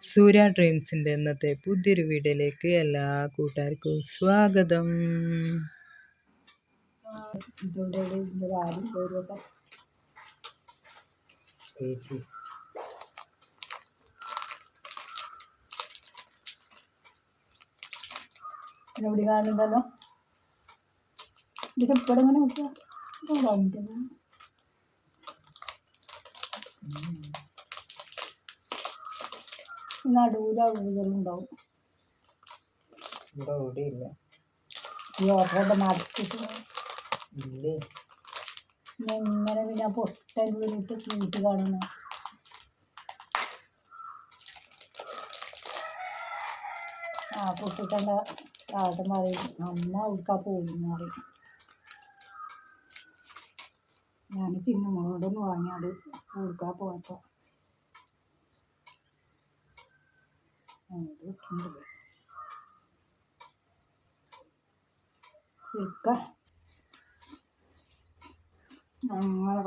സൂര്യ ഡ്രീംസിന്റെ ഇന്നത്തെ പുതിയൊരു വീഡിയോയിലേക്ക് എല്ലാ കൂട്ടുകാർക്കും സ്വാഗതം. എവിടെ കാണുന്നുണ്ടല്ലോ. ഇതിന്റെ നടുവില കൂടുതലുണ്ടാവും ഇവിടെ ഈ ഇല്ലേ. എങ്ങനെ പിന്നെ പൊട്ടൽ വീണിട്ട് കൂട്ടി ആ പൊട്ടിട്ടണ്ട ആട്ടം പറയും അമ്മ ഉടുക്കാ പോയി പറയും. ഞാൻ ചിന്നമ്മളോടൊന്ന് വാങ്ങിയാട് ഉടുക്കാ പോയപ്പോ. ശരിക്ക അങ്ങനെ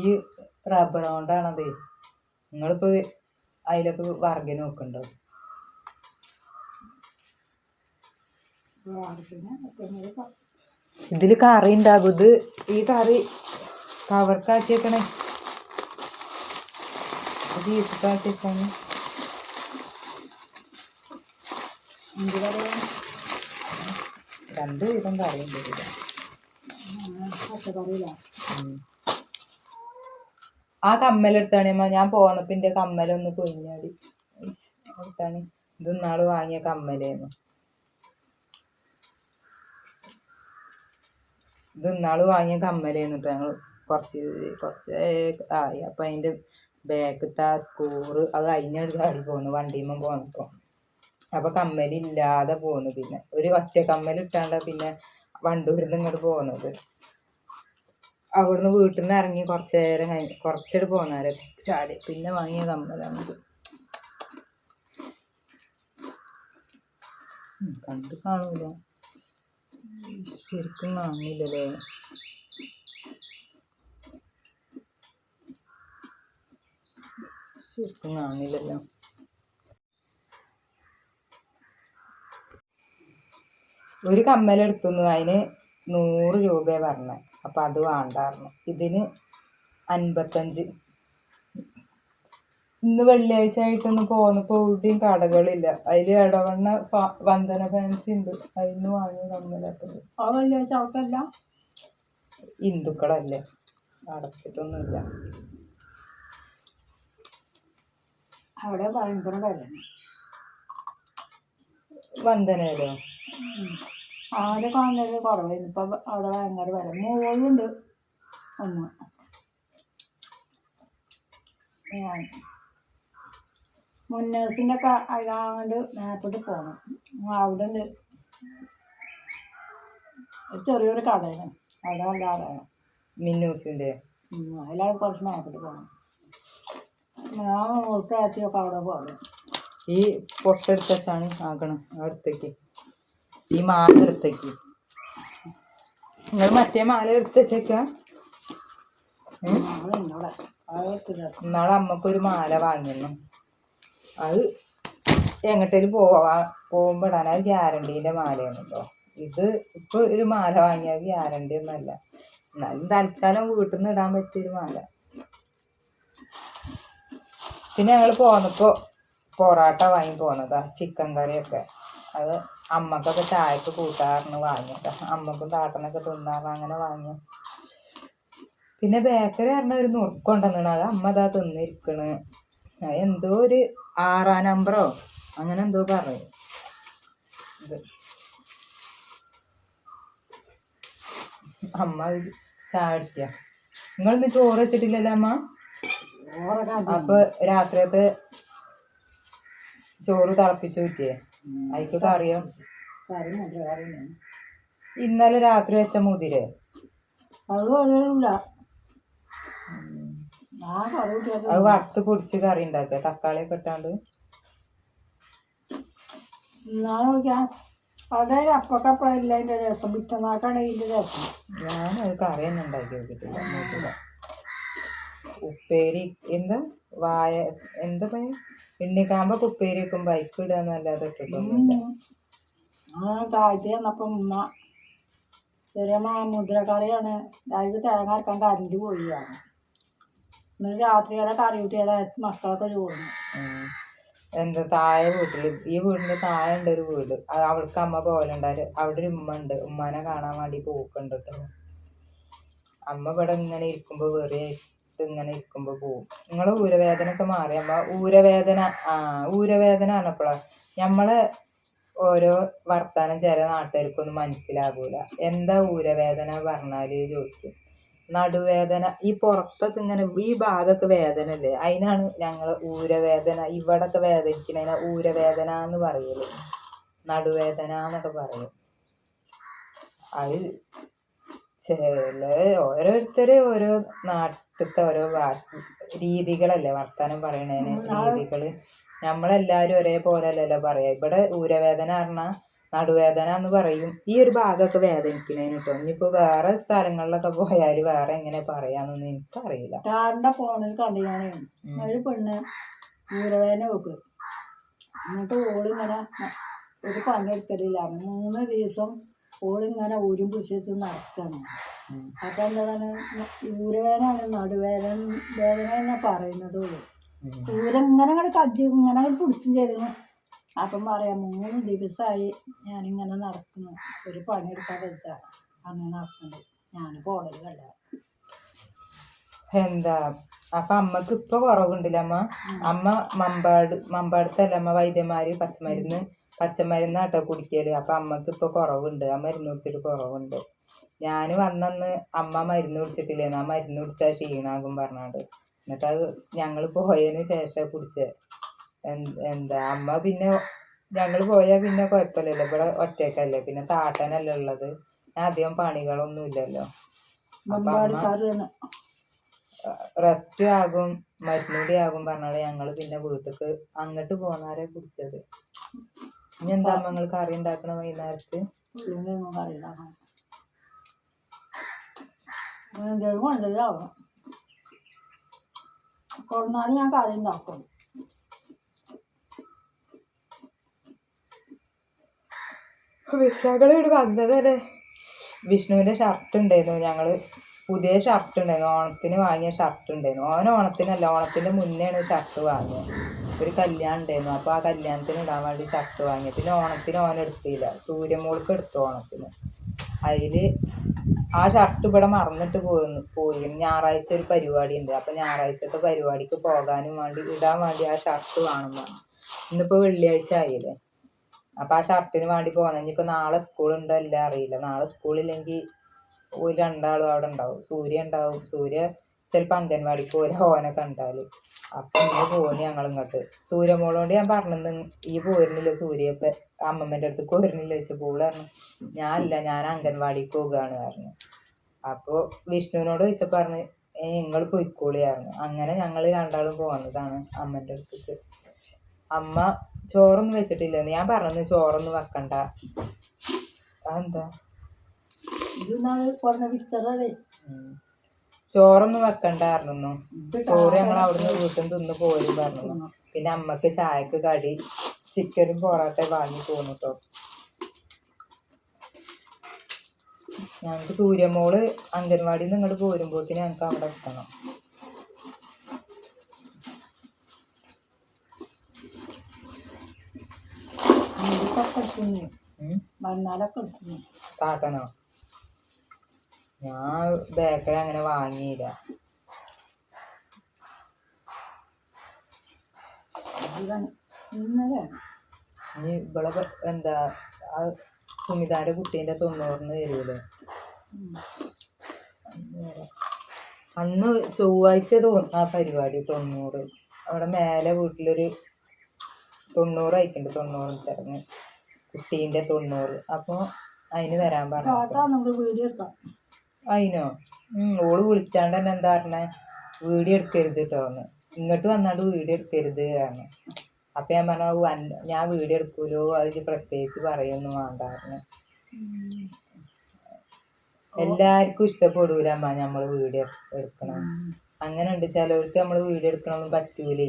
ഈ റബ്ബർ കൊണ്ടാണത്. നിങ്ങളിപ്പോ അതിലൊക്കെ വർഗിന് നോക്കണ്ടോ? ഇതിൽ കറി ഉണ്ടാകും ഇത് ഈ കറി കവർക്കാക്കിയേക്കണേ ഇത് ഈസ്റ്റാക്കി വെച്ചാണ് എന്ത് പറയാ? രണ്ട് വിധം കറിയുണ്ട് ഉം. ആ കമ്മലെടുത്താണ് അമ്മ. ഞാൻ പോന്നപ്പോ എന്റെ കമ്മലൊന്ന് കൊഴിഞ്ഞാടി എടുത്താണ് ഇത് ഇന്നാൾ വാങ്ങിയ കമ്മലേന്ന്. ഇത് ഇന്നാൾ വാങ്ങിയ കമ്മലേന്ന് കേട്ടോ ഞങ്ങൾ കുറച്ച് കുറച്ച് ആയി അപ്പൊ അതിന്റെ ബാക്കത്തെ ആ സ്കൂറ് അത് കഴിഞ്ഞെടുത്ത് ചാടി പോന്നു വണ്ടിയുമ്പോൾ പോന്നപ്പോ. അപ്പൊ കമ്മലില്ലാതെ പോന്നു പിന്നെ. ഒരു ഒറ്റ കമ്മൽ ഇട്ടാണ്ട പിന്നെ വണ്ടൂരിന്ന് ഇങ്ങോട്ട് പോകുന്നത് അവിടുന്ന് വീട്ടിൽ നിന്ന് ഇറങ്ങി കുറച്ച് നേരം കഴിഞ്ഞ് കുറച്ചിട്ട് പോന്നേരെ. ചാടി പിന്നെ വാങ്ങിയ കമ്മലാണ് കണ്ട് കാണൂല. ശരിക്കും കാണില്ലല്ലേ ശരിക്കും കാണില്ലല്ലോ ഒരു കമ്മലെടുത്തുന്നു അതിന് നൂറ് രൂപ പറഞ്ഞത് അപ്പം അത് വേണ്ടായിരുന്നു ഇതിന് അൻപത്തഞ്ച്. ഇന്ന് വെള്ളിയാഴ്ച ആയിട്ടൊന്ന് പോന്നപ്പോൾ എവിടെയും കടകളില്ല. അതിൽ ഇടവണ്ണ വന്ദന ഫാൻസി ഉണ്ട്. അതിന് വാങ്ങി കമ്മലാക്കുന്നത് ആ വെള്ളിയാഴ്ച അവർക്കല്ല ഹിന്ദുക്കളല്ലേ? അടച്ചിട്ടൊന്നുമില്ല. അവിടെ ഭയങ്കര വിലയാണ് വന്ദനയിലോ? ആദ്യം കാണുന്നത് കുറവായിരുന്നു ഇപ്പം അവിടെ ഭയങ്കര വില മോളുണ്ട് ഒന്ന്. മുന്നേഴ്സിന്റെ മുന്നേഴ്സിന്റെ ഒക്കെ അതിലാണ്ട് മാപ്പിട്ട് പോകണം അവിടെ ഉണ്ട് ചെറിയൊരു കടയാണ്. അവിടെ നല്ല മിന്നൂസിന്റെ അതിലാണ് കുറച്ച് മാപ്പിട്ട് പോകണം ഞാൻ ഓർക്കാറ്റിയൊക്കെ അവിടെ പോകണം ഈ പൊട്ടെടുത്ത ചാണി ആക്കണം അടുത്തേക്ക്. ഈ മാല എടുത്തേക്ക് നിങ്ങൾ മറ്റേ മാല എടുത്തേക്ക ഇന്നാളെ അമ്മക്കൊരു മാല വാങ്ങിയിരുന്നു. അത് എങ്ങോട്ടേലും പോവാ പോകുമ്പോൾ ഇടാൻ അത് ഗ്യാരണ്ടീന്റെ മാലയാണ് കേട്ടോ ഇത് ഇപ്പൊ ഒരു മാല വാങ്ങിയാൽ ഗ്യാരണ്ടി ഒന്നല്ല. എന്നാലും തൽക്കാലം വീട്ടിൽ നിന്ന് ഇടാൻ പറ്റിയൊരു മാല. പിന്നെ ഞങ്ങൾ പോന്നപ്പോ പൊറോട്ട വാങ്ങി പോന്നതാ ചിക്കൻ കറിയൊക്കെ. അത് അമ്മക്കൊക്കെ ചായക്ക് കൂട്ടാറിന് വാങ്ങിയത്. അമ്മക്കും താട്ടനൊക്കെ തിന്നാറ് അങ്ങനെ വാങ്ങി പിന്നെ ബേക്കറി പറഞ്ഞ ഒരു നുറുക്കുണ്ടെന്നാണ് അത് അമ്മ അതാ തിന്നിരിക്കണ്. എന്തോ ഒരു ആറാം നമ്പറോ അങ്ങനെ എന്തോ പറയും. ഇത്. അമ്മ ചാടിക്ക നിങ്ങളിന്ന് ചോറ് വെച്ചിട്ടില്ലല്ലോ അമ്മ? അപ്പൊ രാത്രിയത്തെ ചോറ് തിളപ്പിച്ചു കിട്ടിയേ അതിക്ക് കറിയോ? ഇന്നലെ രാത്രി വെച്ച മുതിരെ? അത് അത് വറുത്ത് പൊടിച്ച് കറി ഉണ്ടാക്കുക തക്കാളിയൊക്കെ ഇട്ടാണ്ട്. എന്നാലും നോക്കിയാൽ അവിടെ അപ്പക്കപ്പഴല്ല അതിന്റെ രസം. ഞാൻ രസം. ഞാനത് കറി തന്നെ ഉണ്ടാക്കി നോക്കിയിട്ടില്ല നോക്കില്ല ഉപ്പേരി എന്താ? വായ എന്താ പറയാ? എണ്ണിക്കാമ്പൊക്കെ ഉപ്പേരി വെക്കുമ്പോ ബൈക്ക് ഇടാന്നല്ലാതെ ഇട്ടിട്ടൊന്നുമില്ല ആ ഉമ്മ ചെറിയ മാമുദ്ര കറിയാണ്. അതിൽ തേങ്ങ അരക്കാൻ കരണ്ട് പോയിയാണ് എന്നിട്ട് രാത്രി വരെ കറി കൂട്ടിയാൽ മക്കളൊക്കെ ചോറുന്നു എന്താ താഴെ വീട്ടിൽ ഈ വീടിന്റെ താഴെ ഉണ്ട് ഒരു വീട്. അത് അവൾക്ക് അമ്മ പോലുണ്ടാൽ അവിടെ ഒരു ഉമ്മ ഉണ്ട്. ഉമ്മാനെ കാണാൻ വേണ്ടി പോക്കുണ്ട് കേട്ടോ അമ്മ ഇവിടെ ഇങ്ങനെ ഇരിക്കുമ്പോ വെറുതെ ഇങ്ങനെ ഇരിക്കുമ്പോൾ പോവും. നിങ്ങൾ ഊരവേദന ഒക്കെ മാറിയമ്മ ഊരവേദന ആ ഊരവേദന ആണപ്പോഴാണ് നമ്മൾ ഓരോ വർത്തമാനം ചില നാട്ടുകാർക്കൊന്നും മനസ്സിലാകൂല എന്താ ഊരവേദന പറഞ്ഞാൽ ചോദിക്കും. നടുവേദന ഈ പുറത്തൊക്കെ ഇങ്ങനെ ഈ ഭാഗമൊക്കെ വേദന അല്ലേ അതിനാണ് ഞങ്ങൾ ഊരവേദന ഇവിടൊക്കെ വേദനിക്കുന്നതിന് ഊരവേദന എന്ന് പറയൽ. നടുവേദന എന്നൊക്കെ പറയും. അത് ചില ഓരോരുത്തരെ ഓരോ നാട്ടിലത്തെ ഓരോ ഭാഷ രീതികളല്ലേ വർത്താനം പറയണേന് രീതികൾ. നമ്മളെല്ലാരും ഒരേപോലെ അല്ലല്ലോ പറയാ. ഇവിടെ ഊരവേദന പറഞ്ഞാ നടുവേദന എന്ന് പറയും. ഈ ഒരു ഭാഗമൊക്കെ വേദനിക്കണേന് കേട്ടോ ഇനിയിപ്പോ വേറെ സ്ഥലങ്ങളിലൊക്കെ പോയാൽ വേറെ എങ്ങനെ പറയാന്നൊന്നും എനിക്കറിയില്ല. ചാറിന്റെ ഫോണിൽ കണ്ടു ഞാനേ ഒരു പെണ്ണ് ഊരവേദന വെക്ക്. എന്നിട്ട് ഓളിങ്ങനെ ഒരു പണിയെടുക്കലില്ല. മൂന്ന് ദിവസം ഓളിങ്ങനെ ഊരും പിടിച്ചിട്ട് നടക്കണം. അപ്പം എന്താണ് ഊരവേദനയാണ്. നടുവേദന വേദന എന്നാ പറയുന്നതുള്ളൂ. ഊരങ്ങനെ അങ്ങോട്ട് കജ്ജ് ഇങ്ങനെ അങ്ങോട്ട് പിടിച്ചും ചെയ്തിരുന്നു. അപ്പം പറയാം മൂന്ന് ദിവസമായി ഞാനിങ്ങനെ നടക്കുന്നു. ഒരു പണിയെടുക്കാൻ വെച്ചാൽ അങ്ങനെ നടക്കുന്നത്. ഞാൻ പോണത് കണ്ട. എന്താ? അപ്പൊ അമ്മയ്ക്ക് ഇപ്പൊ കുറവുണ്ടല്ലേ അമ്മ? അമ്മ മമ്പാട് മമ്പാടത്തല്ല അമ്മ വൈദ്യന്മാര് പച്ചമരുന്ന് പച്ചമരുന്നാട്ടോ കുടിക്കൽ. അപ്പൊ അമ്മയ്ക്ക് ഇപ്പൊ കുറവുണ്ട്. ആ മരുന്ന് കുടിച്ചിട്ട് കുറവുണ്ട്. ഞാൻ വന്നന്ന് അമ്മ മരുന്ന് കുടിച്ചിട്ടില്ലേന്ന് ആ മരുന്ന് കുടിച്ചാൽ ക്ഷീണാകും പറഞ്ഞാണ്ട്. എന്നിട്ട് അത് ഞങ്ങൾ പോയതിന് ശേഷം കുടിച്ചത് എന്താ അമ്മ പിന്നെ ഞങ്ങൾ പോയാൽ പിന്നെ കുഴപ്പമില്ലല്ലോ. ഇവിടെ ഒറ്റയ്ക്കല്ലേ പിന്നെ താട്ടനല്ലേ ഉള്ളത്. ഞാൻ അധികം പണികളൊന്നും ഇല്ലല്ലോ. റെസ്റ്റ് ആകും മരുന്നുകൂടി ആകും പറഞ്ഞാൽ ഞങ്ങൾ പിന്നെ വീട്ടിക്ക് അങ്ങോട്ട് പോന്നാരെ കുടിച്ചത്. ഇനി എന്താ നിങ്ങൾ കറി ഉണ്ടാക്കണ വൈകുന്നേരത്ത്? എന്തെങ്കിലും കൊണ്ടുവരാവും? കൊണ്ടാണ് ഞാൻ കറി ഉണ്ടാക്കും. ഞങ്ങൾ ഇവിടെ വന്നത് അല്ലേ വിഷ്ണുവിന്റെ ഷർട്ട് ഉണ്ടായിരുന്നു. ഞങ്ങൾ പുതിയ ഷർട്ട് ഉണ്ടായിരുന്നു. ഓണത്തിന് വാങ്ങിയ ഷർട്ട് ഉണ്ടായിരുന്നു. ഓൻ ഓണത്തിനല്ല ഓണത്തിന്റെ മുന്നെയാണ് ഷർട്ട് വാങ്ങിയത്. ഒരു കല്യാണം ഉണ്ടായിരുന്നു. അപ്പോൾ ആ കല്യാണത്തിന് ഇടാൻ വേണ്ടി ഷർട്ട് വാങ്ങി പിന്നെ ഓണത്തിന് ഓൻ എടുത്തില്ല. സൂര്യമോൾക്ക് എടുത്തു ഓണത്തിന്. അതിൽ ആ ഷർട്ട് ഇവിടെ മറന്നിട്ട് പോയി. പോയി ഞായറാഴ്ച ഒരു പരിപാടി ഉണ്ട് അപ്പൊ ഞായറാഴ്ചത്തെ പരിപാടിക്ക് പോകാനും വേണ്ടി ഇടാൻ വേണ്ടി ആ ഷർട്ട് വേണം പറഞ്ഞു. ഇന്നിപ്പോ വെള്ളിയാഴ്ച ആയില്ലേ? അപ്പൊ ആ ഷർട്ടിന് വേണ്ടി പോന്നെ. ഇനിയിപ്പോ നാളെ സ്കൂൾ ഉണ്ടോ ഇല്ല അറിയില്ല. നാളെ സ്കൂളില്ലെങ്കിൽ ഒരു രണ്ടാളും അവിടെ ഉണ്ടാവും. സൂര്യ ഉണ്ടാവും. സൂര്യ ചിലപ്പോൾ അംഗൻവാടിക്ക് പോരാ ഓനെ കണ്ടാൽ. അപ്പൊ ഇന്ന് പോന്ന് ഞങ്ങൾ ഇങ്ങോട്ട് സൂര്യമോളോണ്ട് ഞാൻ പറഞ്ഞത് ഈ പോരുന്നില്ല സൂര്യപ്പ അമ്മമ്മേന്റെ അടുത്ത് പോരുന്നില്ല ചോദിച്ചപ്പോൾ ഓൾ പറഞ്ഞു ഞാനില്ല ഞാൻ അംഗൻവാടിക്ക് പോകുകയാണ് പറഞ്ഞു. അപ്പോൾ വിഷ്ണുവിനോട് ചോദിച്ചപ്പോൾ പറഞ്ഞു ഏ നിങ്ങൾ പോയിക്കോളിയായിരുന്നു അങ്ങനെ ഞങ്ങൾ രണ്ടാളും പോകുന്നതാണ് അമ്മന്റെ അടുത്തേക്ക്. അമ്മ ചോറൊന്നും വെച്ചിട്ടില്ല. ഞാൻ പറഞ്ഞു ചോറൊന്നും വെക്കണ്ട. അതെന്താ? ഇത് നാളെ പറഞ്ഞ വിത്തറേ ചോറൊന്നും വെക്കണ്ടായിരുന്നു ചോറ് ഞങ്ങൾ അവിടുന്ന് വീട്ടിൽ നിന്ന് തിന്ന് പോരും പറഞ്ഞു പിന്നെ അമ്മയ്ക്ക് ചായക്ക് കടി ചിക്കനും പൊറോട്ട വാങ്ങി പോന്നു കേട്ടോ ഞങ്ങൾക്ക് സൂര്യമോൾ അംഗൻവാടിയിൽ നിന്ന് ഇങ്ങോട്ട് പോരുമ്പോഴത്തേന് ഞങ്ങൾക്ക് അവിടെ എത്തണം. എടുക്കുന്നു കാട്ടണോ ഞാൻ ബേക്കറി അങ്ങനെ വാങ്ങിയില്ല. ഇനി ഇവിടെ എന്താ ആ സുമിതാന്റെ കുട്ടീന്റെ തൊണ്ണൂറിന് വരുമല്ലോ അന്ന് ചൊവ്വാഴ്ച തോന്നുന്നു ആ പരിപാടി തൊണ്ണൂറ്. അവിടെ മേലെ വീട്ടിലൊരു തൊണ്ണൂറ് അയക്കുന്നുണ്ട് തൊണ്ണൂറ് ചടങ്ങ് കുട്ടീന്റെ തൊണ്ണൂറ്. അപ്പോൾ അതിന് വരാൻ പറഞ്ഞു അതിനോ ഓൾ വിളിച്ചാണ്ട് തന്നെ എന്താ പറഞ്ഞേ? വീഡിയോ എടുക്കരുത് കേട്ടോന്ന് ഇങ്ങോട്ട് വന്നാണ്ട് വീഡിയോ എടുക്കരുത് ആണ് അപ്പം ഞാൻ പറഞ്ഞു വൻ ഞാൻ വീഡിയോ എടുക്കൂലോ? അത് പ്രത്യേകിച്ച് പറയൊന്നും വേണ്ട എല്ലാവർക്കും ഇഷ്ടപ്പെടൂല നമ്മൾ വീഡിയോ എടുക്കണം അങ്ങനെ ഉണ്ട് ചിലവർക്ക് നമ്മൾ വീഡിയോ എടുക്കണമെന്ന് പറ്റൂലേ.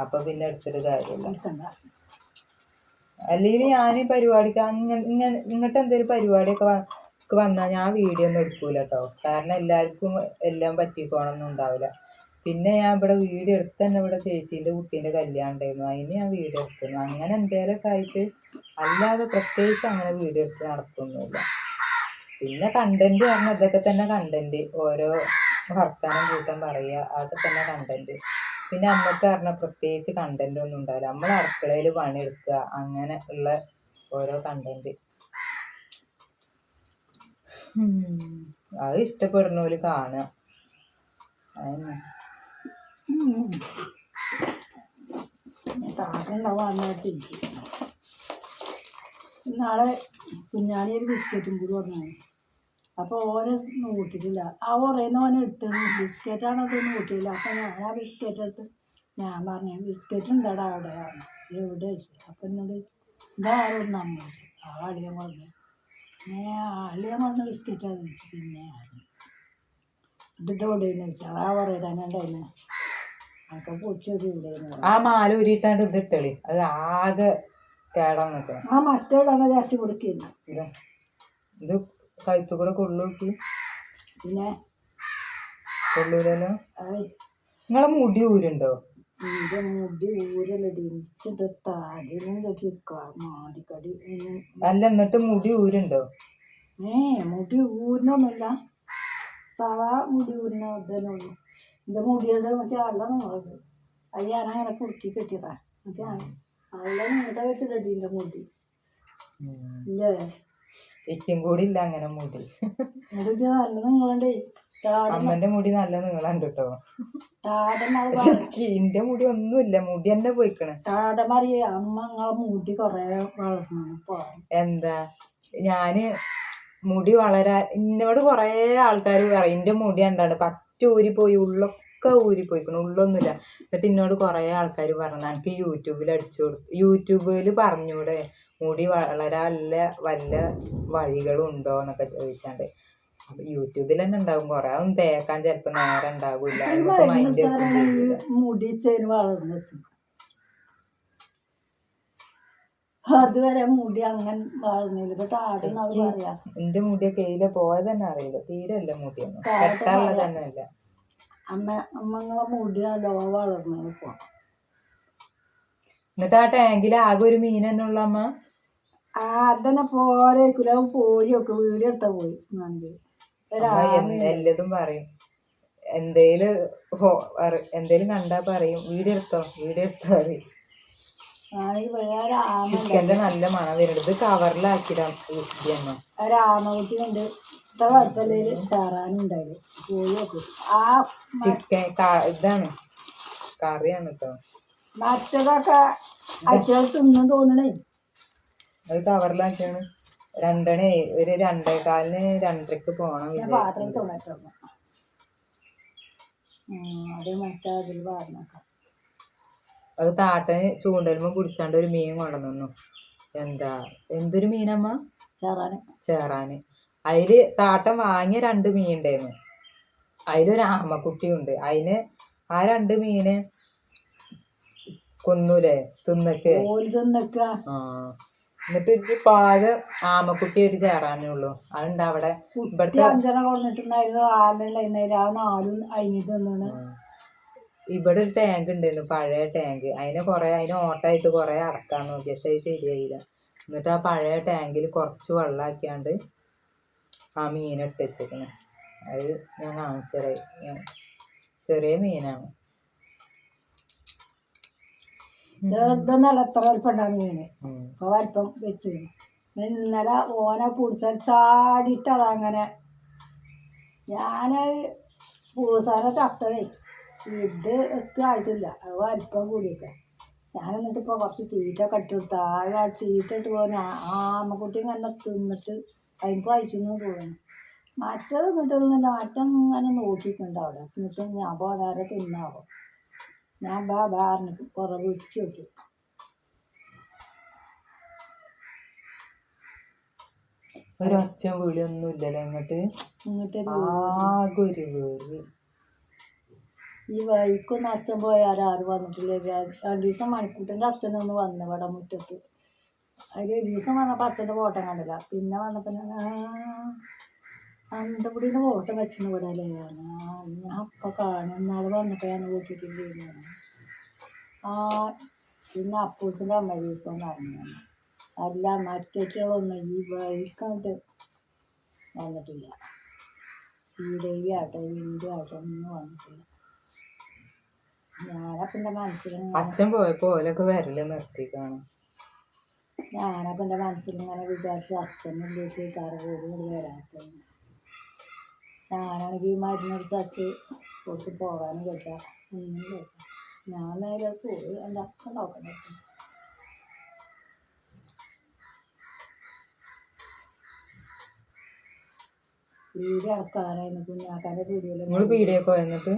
അപ്പൊ പിന്നെ എടുത്തിട്ട് കാര്യമില്ല അല്ലെങ്കിൽ ഞാൻ പരിപാടിക്ക് അങ്ങനെ ഇങ്ങനെ ഇങ്ങോട്ട് എന്തെങ്കിലും പരിപാടിയൊക്കെ വ- വന്നാൽ ഞാൻ വീഡിയോ ഒന്നും എടുക്കൂല കേട്ടോ കാരണം എല്ലാവർക്കും എല്ലാം പറ്റിക്കോണമെന്നും ഉണ്ടാവില്ല. പിന്നെ ഞാൻ ഇവിടെ വീഡിയോ എടുത്ത് തന്നെ ഇവിടെ ചേച്ചീന്റെ കുട്ടീന്റെ കല്യാണം ഉണ്ടായിരുന്നു. അതിന് ഞാൻ വീഡിയോ എടുക്കുന്നു. അങ്ങനെ എന്തെങ്കിലുമൊക്കെ ആയിട്ട് അല്ലാതെ പ്രത്യേകിച്ച് അങ്ങനെ വീഡിയോ എടുത്ത് നടത്തുന്നില്ല പിന്നെ കണ്ടന്റ് പറഞ്ഞാൽ ഇതൊക്കെ തന്നെ കണ്ടന്റ് ഓരോ വർത്താനം കൂട്ടം പറയുക അതൊക്കെ തന്നെ കണ്ടന്റ് പിന്നെ അമ്മയ്ക്ക് പറഞ്ഞാൽ പ്രത്യേകിച്ച് കണ്ടന്റ് ഒന്നും ഉണ്ടാവില്ല. നമ്മൾ അടുക്കളയിൽ പണിയെടുക്കുക അങ്ങനെ ഉള്ള ഓരോ കണ്ടന്റ് അത് ഇഷ്ടപ്പെടുന്നവര് കാണുക. നാളെ കുഞ്ഞാണി ഒരു ബിസ്ക്കറ്റും കൂടി പറഞ്ഞു അപ്പോൾ ഓരോ നോക്കിയിട്ടില്ല ആ പറയുന്ന ഓനെ ബിസ്ക്കറ്റ് ബിസ്ക്കറ്റാണ് അത് നോക്കിയില്ല അപ്പം ഞാൻ ആ ബിസ്ക്കറ്റ് എടുത്ത് ഞാൻ പറഞ്ഞു ബിസ്ക്കറ്റ് ഉണ്ടാടാ അവിടെ. എവിടെ? അപ്പോൾ അപ്പം എന്നോട് ഇതാരോ നമ്മൾ നമ്മ ആ അളിയൻ പറഞ്ഞു അളിയൻ പറഞ്ഞ ബിസ്ക്കറ്റ് പിന്നെ ഇത് എവിടെയെന്ന് ചോദിച്ചു അതാ പറയുക തന്നെ ഉണ്ടായിരുന്നു അതൊക്കെ പൊച്ചൊരു ആ മാല ഉരിയിട്ടാണ്ട് ഇത് ഇട്ടളി. അത് ആകെ കേടാൻ നിൽക്കണം ആ മറ്റോടാണ് ജാസ്തി കൊടുക്കുന്നത് ഇത്. കഴുത്തുകൂടെ കഴുത്തു കൂടെ കൊള്ളൂക്കി പിന്നെ കൊള്ളൂലല്ലോ. നിങ്ങളെ മുടി ഊരുണ്ടോ? എന്റെ മുടി ഊരലടി. മാതിക്കടി അല്ല എന്നിട്ട് മുടി ഊരുണ്ടോ? ഏ മുടി ഊരിനൊന്നുമില്ല സാധാ മുടി ഊരിന ഇതന്നുള്ളൂ എന്റെ മുടിയുടെ മറ്റേ അല്ല നിങ്ങളത്. അത് ഞാനങ്ങനെ കുറുക്കി കെട്ടിയതാ. മറ്റേ അല്ല. നീട്ട വെച്ചിട്ടടി എന്റെ മുടി. ഇല്ലേ? ഏറ്റവും കൂടി ഇല്ല അങ്ങനെ മുടി. മുടി നല്ല നിങ്ങളുണ്ടേ അമ്മന്റെ മുടി നല്ല നീളണ്ട് കേട്ടോ പക്ഷെ എന്റെ മുടി ഒന്നുമില്ല. മുടി തന്നെ പോയിക്കണ്. അമ്മ മുടി കുറേ വളർന്നു എന്താ? ഞാൻ മുടി വളരാ എന്നോട് കൊറേ ആൾക്കാർ പറയും എന്റെ മുടി ഉണ്ടാണ് പറ്റ ഊരിപ്പോയി ഉള്ളൊക്കെ ഊരിപ്പോയിക്കണം ഉള്ളൊന്നുമില്ല. എന്നിട്ട് എന്നോട് കൊറേ ആൾക്കാർ പറഞ്ഞു എനിക്ക് യൂട്യൂബിൽ അടിച്ചു കൊടുത്തു യൂട്യൂബിൽ പറഞ്ഞൂടെ മുടി വളരാ വല്ല വല്ല വഴികളും ഉണ്ടോ? എന്നൊക്കെ ചോദിച്ചാണ്ട്. യൂട്യൂബിൽ തന്നെ കൊറേ ഒന്നും അതൊന്നും തേക്കാൻ ചെലപ്പോ നേരം ഉണ്ടാകൂല എന്റെ മൈൻഡ് മുടി ചേന് വളർന്നു അതുവരെ മുടി അങ്ങനെ വളർന്നില്ല. ഇപ്പൊ താടെന്നാണ് പറയാ. എന്റെ മുടിയൊക്കെ ഇതിലെ പോയത് തന്നെ അറിയില്ല. തീരെ അല്ല മുടിയൊന്നും ഭാഗം. തന്നെ അല്ല അമ്മ അമ്മങ്ങളെ മുടി നല്ലോ വളർന്നു ഇപ്പൊ എന്നിട്ട് ആ ടാങ്കിൽ ആകെ ഒരു മീൻ തന്നെ ഉള്ള അമ്മ? ആ അതന്നെ പോരേക്കില്ല പോയി ഒക്കെ വീട് പോയി. നന്ദി. എല്ലതും പറയും. എന്തേലും എന്തേലും കണ്ടാ പറയും. വീഡിയോ എടുത്തോ വീഡിയോ എടുത്തോ പറയും നല്ല മണ വരുന്നത് ഇത് കവറിലാക്കിടാം ആ ചിക്കൻ ഇതാണ്. കറിയാണ് കേട്ടോ മറ്റതൊക്കെ അച്ഛൻ തിന്നു തോന്നണേ. അത് കവറിലാക്കിയാണ്. രണ്ടണി ഒരു രണ്ടേകാലിന് രണ്ടരക്ക് വിചാരിക്കുന്നു. പാത്രം തുണട്ടുള്ളൂ അത് മറ്റേ അതിൽ അത് താട്ടന് ചൂണ്ടലുമ്പോ പിടിച്ചാണ്ട് ഒരു മീൻ കൊണ്ടുവന്നു. എന്താ എന്തൊരു മീനമ്മ? ചേറാന്. ചേറാന്. അതിൽ താട്ടൻ വാങ്ങിയ രണ്ട് മീൻ ഉണ്ടായിരുന്നു. അതിലൊരു ആമക്കുട്ടിയുണ്ട് അതിന് ആ രണ്ട് മീന് കൊന്നൂലേ? തിന്നൊക്കെ? ആ. എന്നിട്ട് ഒരു പാൽ ആമക്കുട്ടി ഒരു ചേറാനേ ഉള്ളൂ. അതുണ്ട് അവിടെ. കുട്ടി ഇവിടുത്തെ അഞ്ചെണ്ണം കൊണ്ടിട്ടുണ്ടായിരുന്നു ആളുണ്ടായിരുന്നില്ല ആ നാലും അതിന് തിന്നാണ്. ഇവിടെ ഒരു ടാങ്ക് ഉണ്ടായിരുന്നു. പഴയ ടാങ്ക് അതിനെ കുറെ അതിന് ഓട്ടായിട്ട് കുറെ അടക്കാൻ നോക്കി. പക്ഷെ അത് ശരിയായില്ല. എന്നിട്ട് ആ പഴയ ടാങ്കിൽ കുറച്ച് വെള്ളമാക്കിയാണ്ട് ആ മീനെ ഇട്ട് വെച്ചേക്കണ്. അത് ഞാൻ കാണിച്ചതരായി ചെറിയ മീനാണ്. ചെറുതൊന്നല്ല എത്ര വലിപ്പുണ്ടാവും മീന്. അപ്പോൾ വലിപ്പം വെച്ച്. ഇന്നലെ ഓനെ പിടിച്ചാൽ ചാടിയിട്ട് അതങ്ങനെ ഞാൻ പൂസാന ചത്തതേ. ഇത് ഒക്കെ ആയിട്ടില്ല. അത് വലിപ്പം കൂടിയൊക്കെ. ഞാൻ എന്നിട്ട് ഇപ്പോൾ കുറച്ച് തീറ്റ കട്ടി കൊടുത്തു. ആകെ തീറ്റ ഇട്ട് പോകുന്ന ആമക്കുട്ടി ഇങ്ങനെ തിന്നിട്ട് അതിന് പൈസയൊന്നും തോന്നുന്നു മറ്റത് എന്നിട്ടൊന്നുമില്ല മറ്റങ്ങനെ നോക്കിയിട്ടുണ്ട് അവിടെ. എന്നിട്ട് ഞാൻ പോകാതെ തിന്നാവോ? ഞാൻ ബാ ബാറിന് കുറേ വിളിച്ചു വെച്ചു ഒരു ഒച്ച വിളിയൊന്നും ഇല്ലല്ലോ ഇങ്ങോട്ട് ഇങ്ങോട്ട് ആകെ ഒരു ഈ വൈക്കൊന്ന് അച്ഛൻ പോയാൽ ആരും വന്നിട്ടില്ല? രണ്ടു ദിവസം മണിക്കൂട്ടന്റെ അച്ഛനൊന്ന് വന്നു ഇവിടെ മുറ്റത്ത്. അതിൽ ഒരു ദിവസം വന്നപ്പോൾ അച്ഛന്റെ ഫോട്ടോ കണ്ടില്ല. പിന്നെ വന്നപ്പോൾ ഞാൻ അന്തപുടിയുടെ ഫോട്ടം വെച്ചിന് ഇവിടെ അല്ലേ ഞാൻ അപ്പം കാണും. നാളെ വന്നപ്പോൾ ഞാൻ നോക്കിയിട്ടില്ല ആ പിന്നെ അപ്പൂസിന്റെ അമ്മ ദിവസം പറഞ്ഞു അല്ല മറ്റേറ്റുകളൊന്നും ഈ വഴിക്കണ്ട് വന്നിട്ടില്ല. ശ്രീദേവി ആട്ടെ വിന്ധ്യ ആട്ടെ ഒന്നും വന്നിട്ടില്ല. ഞാനപ്പം എന്റെ മനസ്സിലിങ്ങനെ അച്ഛൻ പോയപ്പോ ഓലൊക്കെ വരൽ നിർത്തി കാണും ഞാനപ്പം എന്റെ മനസ്സിലിങ്ങനെ വിചാരിച്ചു അച്ഛനിലേക്ക് കറ കൂടി വരാത്ത ഞാനാണെങ്കിൽ ഈ മരുന്നടിച്ച് അച്ഛൻ പൊട്ടി പോകാനും കേട്ടാ. ഒന്നും കേട്ടാ ഞാൻ നേരെ പോയി. എന്റെ അച്ഛൻ നോക്കണേ വീട് അടക്കാറായിരുന്നു കുഞ്ഞാക്കാന്റെ നിങ്ങൾ നിങ്ങൾ പീടിയൊക്കെ വന്നിട്ട്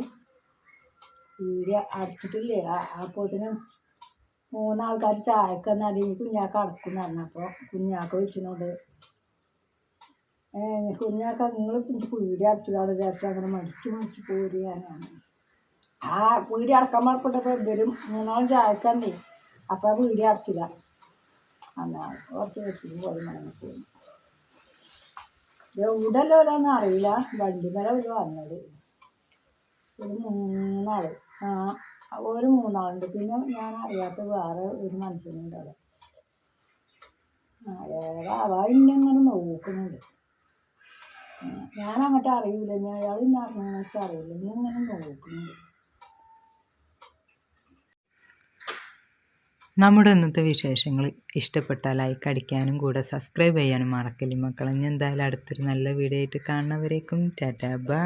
വീട് അടച്ചിട്ടില്ലേ? ആ- അപ്പോത്തിന് മൂന്നാൾക്കാർ ചായക്കെന്നാൽ കുഞ്ഞാക്ക അടക്കും പറഞ്ഞപ്പോൾ കുഞ്ഞാക്ക വിളിച്ചിനോട് കുഞ്ഞാക്ക നിങ്ങൾ പീടി അടച്ചിടാതെ വിചാരിച്ചാൽ അങ്ങനെ മടിച്ച് മടിച്ച് പോരുകയാണ് ആ പീടി അടക്കാൻ മറക്കട്ടെ വരും മൂന്നാളും ചായക്കന്നേ അപ്പം ആ പീടി അടച്ചില്ല എന്നാൽ കുറച്ച് വെച്ചിട്ട് മടങ്ങി പോയി എവിടെയല്ലോ ഒരാന്ന് അറിയില്ല. വണ്ടി മേലെ ഒരു വന്നത്. ഒരു മൂന്നാൾ. ആ ഒരു മൂന്നാളുണ്ട്. പിന്നെ ഞാൻ അറിയാത്ത വേറെ ഒരു മനുഷ്യനുണ്ട് അവിടെ. അയാൾ അവ ഇന്നെങ്ങനെ നോക്കുന്നുണ്ട്. ഞാൻ അങ്ങോട്ട് അറിയില്ല ഞാൻ അയാൾ ഇന്നെ അറിഞ്ഞെന്ന് വെച്ചാൽ അറിയില്ല ഇന്നെങ്ങനെ നോക്കുന്നു നമ്മുടെ ഇന്നത്തെ വിശേഷങ്ങൾ ഇഷ്ടപ്പെട്ടാൽ ലൈക്ക് അടിക്കാനും കൂടെ സബ്സ്ക്രൈബ് ചെയ്യാനും മറക്കല്ലേ മക്കളെ. ഞാൻ എന്തായാലും അടുത്തൊരു നല്ല വീഡിയോ ആയിട്ട് കാണുന്നവരേക്കും. Tata bye